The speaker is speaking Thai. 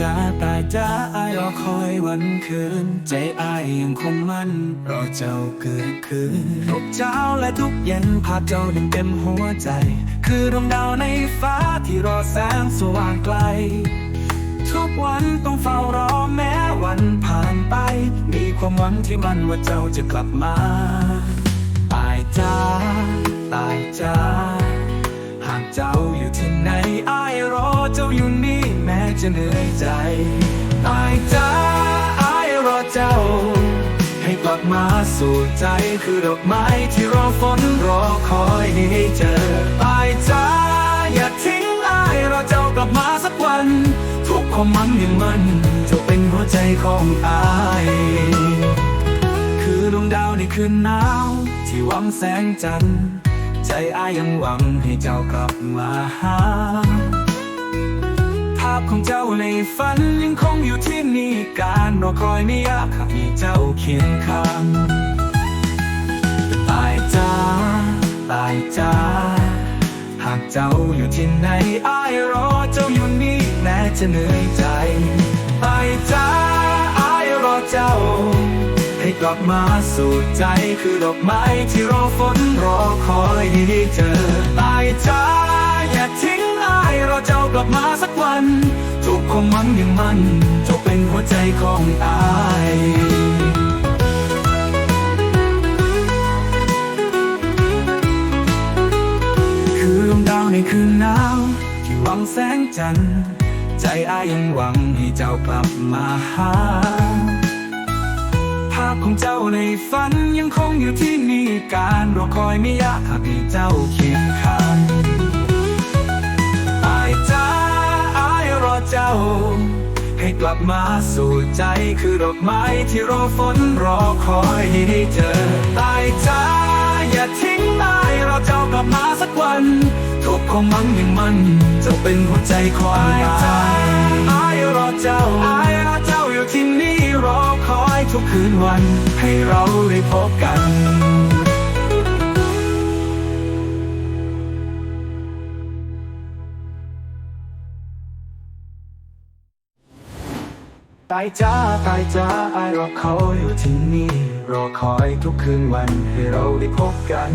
จ้าตายจ้าอายรอคอยวันคืน ใจอายยังคงมั่น รอเจ้าเกิดคืนทุกเจ้าและทุกเย็นภาเจ้าดึงเต็มหัวใจ คือดวงดาวในฟ้าที่รอแสงสว่างไกล ทุกวันต้องเฝ้ารอแม้วันผ่านไป มีความหวังที่มันว่าเจ้าจะกลับมา จะเหนื่อยใจตายจ้าอายรอเจ้า ให้กลับมาสู่ใจคือดอกไม้ที่รอฝนรอคอยให้เจอตายจ้าอย่าทิ้งอายรอเจ้ากลับมาสักวัน ทุกความมันยังมันจะเป็นหัวใจของอายคือดวงดาวในคืนหนาว ที่หวังแสงจันทร์ใจอายยังหวังให้เจ้ากลับมาหา ฝันยังคงอยู่ที่นี่การรอคอยไม่ยากหากมีเจ้าเคียงข้างตายจ้าตายจ้าหากเจ้าอยู่ที่ไหนอายรอเจ้าอยู่นี่แม้จะเหนื่อยใจตายจ้าอายรอเจ้า ให้กลับมาสู่ใจคือดอกไม้ที่รอฝนรอคอยให้เจอตายจ้าอย่าทิ้งอายรอเจ้ากลับมาสักวัน ความหวังยังมันจ้าเป็นหัวใจของอายคือดวงดาวในคืนหนาวที่หวังแสงจันทร์ใจอายยังหวังให้เจ้ากลับมาหา ภาพของเจ้าในฝันยังคงอยู่ที่นี่การรอคอยไม่ยากหากมีเจ้าเคียงข้าง กลับมาสู่ใจคือดอกไม้ที่รอฝนรอคอยให้ได้เจอตายจ้าอย่าทิ้งอายรอเจ้ากลับมาสักวันทุกความหวังยังมันจะเป็นหัวใจของอายจ้าอายรอเจ้าอายรอเจ้าอยู่ที่นี่รอคอยทุกคืนวัน ให้เราได้พบกัน ตายจ้าตายจ้าไอรอเขาอยู่ที่นี่ รอคอยทุกคืนวันให้เราได้พบกัน